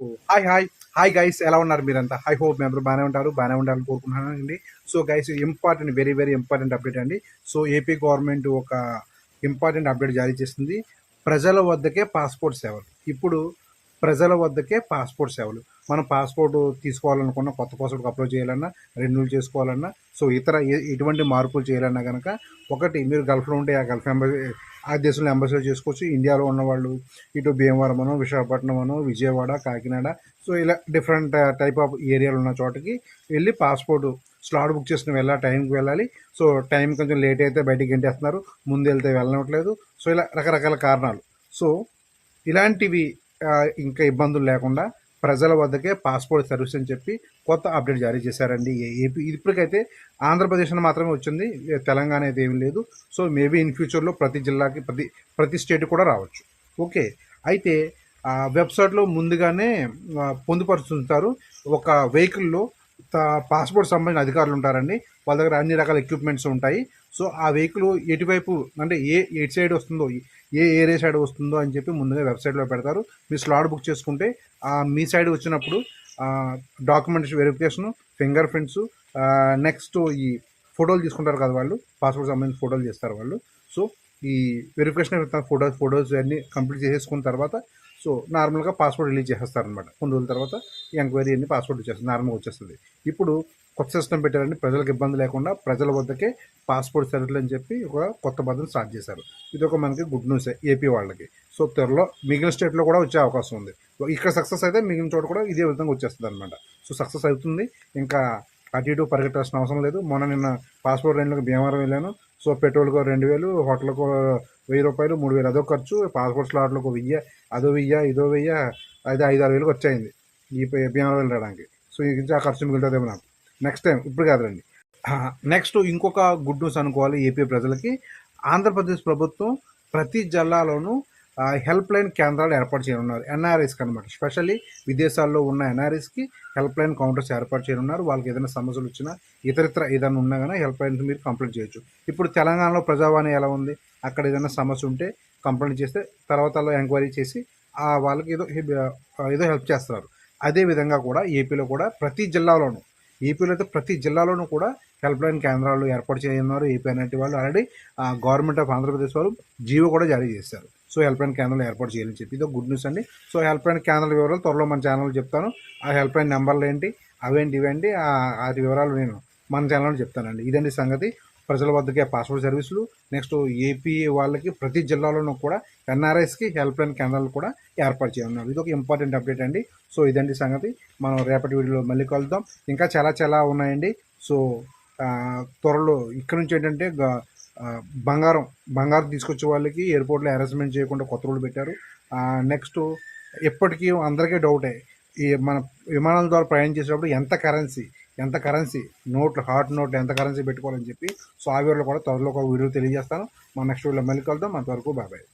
Hi hi hi guys ఎలా ఉన్నారు మీరంతా? హై హోప్ మీ అందరూ బాగానే ఉంటారు బాగానే ఉండాలని కోరుకుంటున్నాను అండి. So guys important very very important update అండి. సో ఏపీ గవర్నమెంట్ ఒక ఇంపార్టెంట్ అప్డేట్ జారీ చేస్తుంది ప్రజల వద్దకే పాస్పోర్ట్ సేవలు. ఇప్పుడు ప్రజల వద్దకే పాస్పోర్ట్ సేవలు. మనం పాస్పోర్ట్ తీసుకోవాలనుకున్న కొత్త పాస్పోర్ట్కి అప్లోడ్ చేయాలన్నా రెన్యూల్ చేసుకోవాలన్నా సో ఇతర ఎటువంటి మార్పులు చేయాలన్నా కనుక ఒకటి మీరు గల్ఫ్లో ఉంటే ఆ గల్ఫ్ ఎంబసీ ఆ దేశంలో ఎంబసీలో చేసుకోవచ్చు. ఇండియాలో ఉన్నవాళ్ళు ఇటు భీమవరం అనో విశాఖపట్నం అనో విజయవాడ కాకినాడ సో ఇలా డిఫరెంట్ టైప్ ఆఫ్ ఏరియాలు ఉన్న చోటకి వెళ్ళి పాస్పోర్ట్ స్లాట్ బుక్ చేసుకుని వెళ్ళాలి టైంకి వెళ్ళాలి. సో టైం కొంచెం లేట్ అయితే బయటికి గంటేస్తున్నారు. ముందు వెళ్తే వెళ్ళనట్లేదు. సో ఇలా రకరకాల కారణాలు. సో ఇలాంటివి uh, ఇంకా ఇబ్బందులు లేకుండా ప్రజల వద్దకే పాస్పోర్ట్ సర్వీస్ అని చెప్పి కొత్త అప్డేట్ జారీ చేశారండి. ఏపీ ఇప్పటికైతే ఆంధ్రప్రదేశ్లో మాత్రమే వచ్చింది తెలంగాణ అయితే ఏమీ లేదు. సో మేబీ ఇన్ ఫ్యూచర్లో ప్రతి జిల్లాకి ప్రతి ప్రతి స్టేట్ కూడా రావచ్చు. ఓకే. అయితే వెబ్సైట్లో ముందుగానే పొందుపరుచుంటారు పొందుపరుస్తుంటారు. ఒక వెహికల్లో పాస్పోర్ట్ సంబంధించిన అధికారులు ఉంటారండి వాళ్ళ దగ్గర అన్ని రకాల ఎక్విప్మెంట్స్ ఉంటాయి. సో ఆ వెహికల్ ఎటువైపు అంటే ఏ ఎటు సైడ్ వస్తుందో ఏ ఏరియా సైడ్ వస్తుందో అని చెప్పి ముందుగా వెబ్సైట్లో పెడతారు. మీరు స్లాట్ బుక్ చేసుకుంటే మీ సైడ్ వచ్చినప్పుడు documents verification finger prints next ఈ ఫోటోలు తీసుకుంటారు కదా వాళ్ళు. పాస్పోర్ట్ సంబంధించిన ఫోటోలు చేస్తారు వాళ్ళు. సో ఈ వెరిఫికేషన్ ఫోటోస్ ఫోటోస్ అన్ని కంప్లీట్ చేసేసుకున్న తర్వాత సో నార్మల్గా పాస్పోర్ట్ రిలీజ్ చేసేస్తారనమాట కొన్ని రోజుల తర్వాత ఎంక్వైరీ అన్ని పాస్పోర్ట్ వచ్చేస్తుంది నార్మల్గా వచ్చేస్తుంది. ఇప్పుడు కొత్త సిస్టమ్ పెట్టారని ప్రజలకు ఇబ్బంది లేకుండా ప్రజల వద్దకే పాస్పోర్ట్ సర్వీసులు అని చెప్పి ఒక కొత్త పద్ధతిని స్టార్ట్ చేశారు. ఇది ఒక మనకి గుడ్ న్యూస్ ఏపీ వాళ్ళకి. సో త్వరలో మిగిలిన స్టేట్లో కూడా వచ్చే అవకాశం ఉంది. ఇక్కడ సక్సెస్ అయితే మిగిలిన చోట కూడా ఇదే విధంగా వచ్చేస్తుంది అనమాట సో సక్సెస్ అవుతుంది. ఇంకా అటు ఇటు పరిగెట్టాల్సిన అవసరం లేదు. మొన్న నిన్న పాస్పోర్ట్ రైన్లకు భీమవరం వెళ్ళాను. సో పెట్రోల్కు రెండు వేలు హోటల్కు వెయ్యి రూపాయలు మూడు వేలు. అదో ఖర్చు పాస్పోర్ట్ స్లాట్లకు వెయ్య అదో వెయ్య ఇదో వెయ్య అయితే ఐదు ఆరు వేలకు వచ్చాయింది ఈ భీమవరం వెళ్ళడానికి. సో ఇది ఆ ఖర్చు మిగులుతుందేమో నాకు. నెక్స్ట్ టైం ఇప్పుడు కాదండి నెక్స్ట్ ఇంకొక గుడ్ న్యూస్ అనుకోవాలి ఏపీ ప్రజలకి. ఆంధ్రప్రదేశ్ ప్రభుత్వం ప్రతి జిల్లాలోనూ హెల్ప్ లైన్ కేంద్రాలు ఏర్పాటు చేయనున్నారు. ఎన్ఆర్ఐస్కి అనమాట స్పెషల్లీ విదేశాల్లో ఉన్న ఎన్ఆర్ఐస్కి హెల్ప్ లైన్ కౌంటర్స్ ఏర్పాటు చేయనున్నారు. వాళ్ళకి ఏదైనా సమస్యలు వచ్చినా ఇతరితర ఏదైనా ఉన్నా కానీ హెల్ప్ లైన్ మీరు కంప్లైంట్ చేయొచ్చు. ఇప్పుడు తెలంగాణలో ప్రజావాణి ఎలా ఉంది? అక్కడ ఏదైనా సమస్య ఉంటే కంప్లైంట్ చేస్తే తర్వాత ఎంక్వైరీ చేసి వాళ్ళకి ఏదో ఏదో హెల్ప్ చేస్తారు. అదే విధంగా కూడా ఏపీలో కూడా ప్రతి జిల్లాలోనూ ఏపీలో అయితే ప్రతి జిల్లాలోనూ కూడా హెల్ప్ లైన్ కేంద్రాలు ఏర్పాటు చేయనున్నారు. ఏపీ అనేటి వాళ్ళు ఆల్రెడీ గవర్నమెంట్ ఆఫ్ ఆంధ్రప్రదేశ్ వాళ్ళు జీవో కూడా జారీ చేశారు. సో హెల్ప్ లైన్ కేంద్రాలు ఏర్పాటు చేయాలని చెప్పి. ఇది గుడ్ న్యూస్ అండి. సో హెల్ప్ లైన్ కేంద్రాల వివరాలు త్వరలో మన ఛానల్ చెప్తాను. ఆ హెల్ప్ లైన్ నెంబర్లు ఏంటి? అవేంటి ఇవేంటి? ఆ- వాటి వివరాలు నేను మన ఛానల్లో చెప్తానండి. ఇదండి సంగతి. ప్రజల వద్దకే పాస్పోర్ట్ సర్వీసులు. నెక్స్ట్ ఏపీ వాళ్ళకి ప్రతి జిల్లాలోనూ కూడా ఎన్ఆర్ఐస్కి హెల్ప్ లైన్ కేంద్రాలు కూడా ఏర్పాటు చేయనున్నారు. ఇది ఒక ఇంపార్టెంట్ అప్డేట్ అండి. సో ఇదండి సంగతి. మనం రేపటి వీడియోలో మళ్ళీ కలుద్దాం. ఇంకా చాలా చాలా ఉన్నాయండి. సో త్వరలో ఇక్కడ నుంచి ఏంటంటే బంగారం బంగారం తీసుకొచ్చే వాళ్ళకి ఎయిర్పోర్ట్లో అరేంజ్మెంట్ చేయకుండా కొత్త రూల్ పెట్టారు. నెక్స్ట్ ఎప్పటికీ అందరికీ డౌటే. ఈ మన విమానాల ద్వారా ప్రయాణం చేసేటప్పుడు ఎంత కరెన్సీ ఎంత కరెన్సీ నోట్లు హాట్ నోట్లు ఎంత కరెన్సీ పెట్టుకోవాలని చెప్పి సో ఆ వీడియోలో కూడా త్వరలో ఒక వీడియో తెలియజేస్తాను. మన నెక్స్ట్ వీడియోలో మళ్ళీ కలుద్దాం. అంతవరకు బాబాయ్